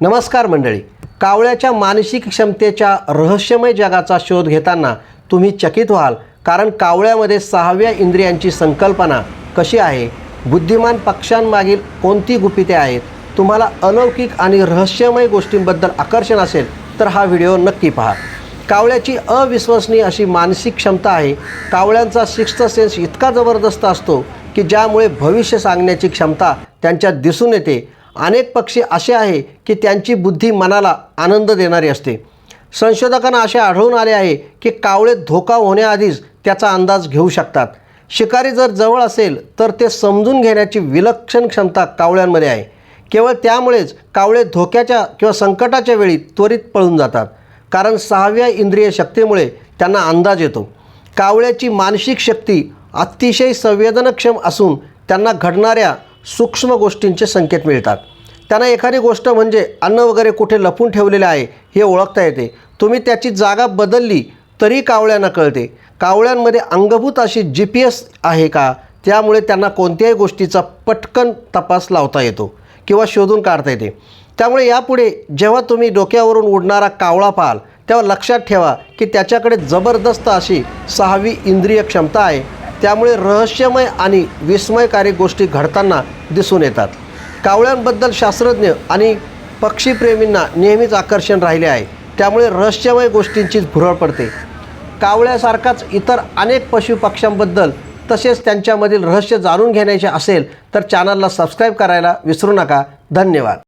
नमस्कार मंडळी. कावळ्याच्या मानसिक क्षमतेच्या रहस्यमय जगाचा शोध घेताना तुम्ही चकित व्हाल कारण कावळ्यामध्ये सहाव्या इंद्रियांची संकल्पना कशी आहे? बुद्धिमान पक्ष्यांमागील कोणती गुपिते आहेत? तुम्हाला अलौकिक आणि रहस्यमय गोष्टींबद्दल आकर्षण असेल तर हा व्हिडिओ नक्की पहा. कावळ्याची अविश्वसनीय अशी मानसिक क्षमता आहे. कावळ्यांचा सिक्स्थ सेन्स इतका जबरदस्त असतो की ज्यामुळे भविष्य सांगण्याची क्षमता त्यांच्यात दिसून येते. अनेक पक्षी असे आहे की त्यांची बुद्धी मनाला आनंद देणारी असते. संशोधकांना असे आढळून आले आहे की कावळे धोका होण्याआधीच त्याचा अंदाज घेऊ शकतात. शिकारी जर जवळ असेल तर ते समजून घेण्याची विलक्षण क्षमता कावळ्यांमध्ये आहे. केवळ त्यामुळेच कावळे धोक्याच्या किंवा संकटाच्या वेळी त्वरित पळून जातात. कारण सहाव्या इंद्रिय शक्तीमुळे त्यांना अंदाज येतो. कावळ्याची मानसिक शक्ती अतिशय संवेदनक्षम असून त्यांना घडणाऱ्या सूक्ष्म गोष्टींचे संकेत मिळतात. त्यांना एखादी गोष्ट म्हणजे अन्न वगैरे कुठे लपून ठेवलेले आहे हे ओळखता येते. तुम्ही त्याची जागा बदलली तरी कावळ्यांना कळते. कावळ्यांमध्ये अंगभूत अशी जी पी एस आहे का? त्यामुळे त्यांना कोणत्याही गोष्टीचा पटकन तपास लावता येतो किंवा शोधून काढता येते. त्यामुळे यापुढे जेव्हा तुम्ही डोक्यावरून उडणारा कावळा पाहाल तेव्हा लक्षात ठेवा की त्याच्याकडे जबरदस्त अशी सहावी इंद्रिय क्षमता आहे. त्यामुळे रहस्यमय आणि विस्मयकारी गोष्टी घडताना दिसून येतात. कावळ्यांबद्दल शास्त्रज्ञ आणि पक्षीप्रेमींना नेहमीच आकर्षण राहिले आहे. त्यामुळे रहस्यमय गोष्टींचीच भुरळ पडते. कावळ्यासारखाच इतर अनेक पशुपक्ष्यांबद्दल तसेच त्यांच्यामधील रहस्य जाणून घेण्याचे असेल तर चॅनलला सबस्क्राईब करायला विसरू नका. धन्यवाद.